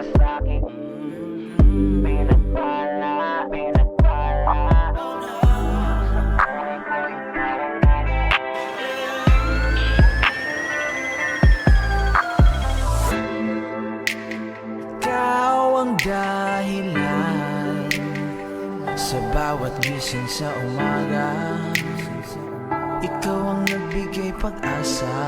ka sa'kin Pinagpala, pinagpala Ikaw ang dahilan Sa bawat gising sa umaga. Ikaw ang nagbigay pag-asa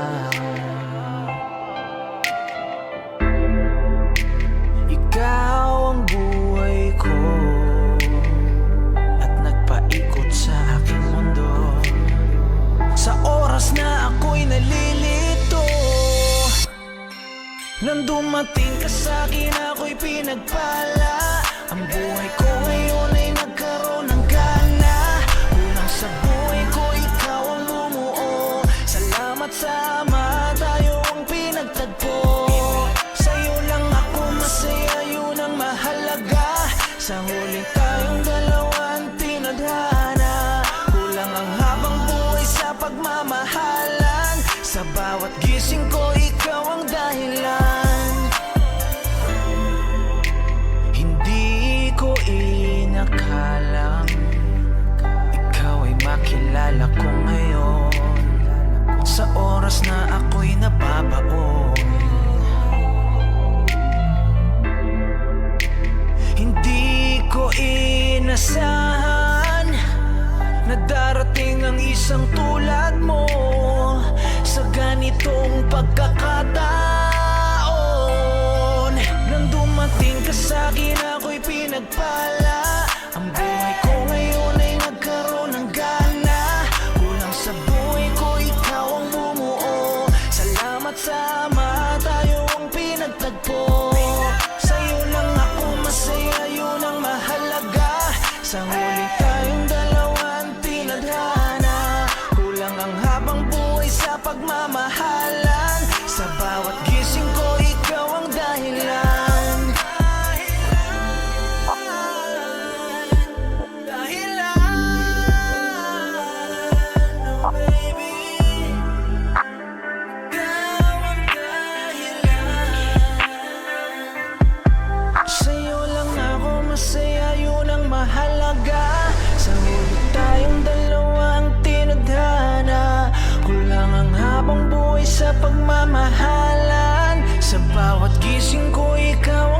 nang dumating ka sa akin ako'y pinagpala. Ang buhay ko ngayon ay nagkaroon ng gana. Kulang sa buhay ko, ikaw ang bumuo Salamat sa ama, tayo ang pinagtagpo. Sa'yo lang ako masaya, yun ang mahalaga. Sa huli tayong dalawa ang tinadhana Kulang ang habang buhay sa pagmamahalan. Sa bawat gising ko, ikaw ang dahilan oras na ako'y nababaon. Hindi ko inasahan Na darating ang isang tulad mo Sa ganitong pagkakataon. Nang dumating ka sa akin ako'y pinagpala. Ang sa pagmamahalan. Sa bawat gising ko ikaw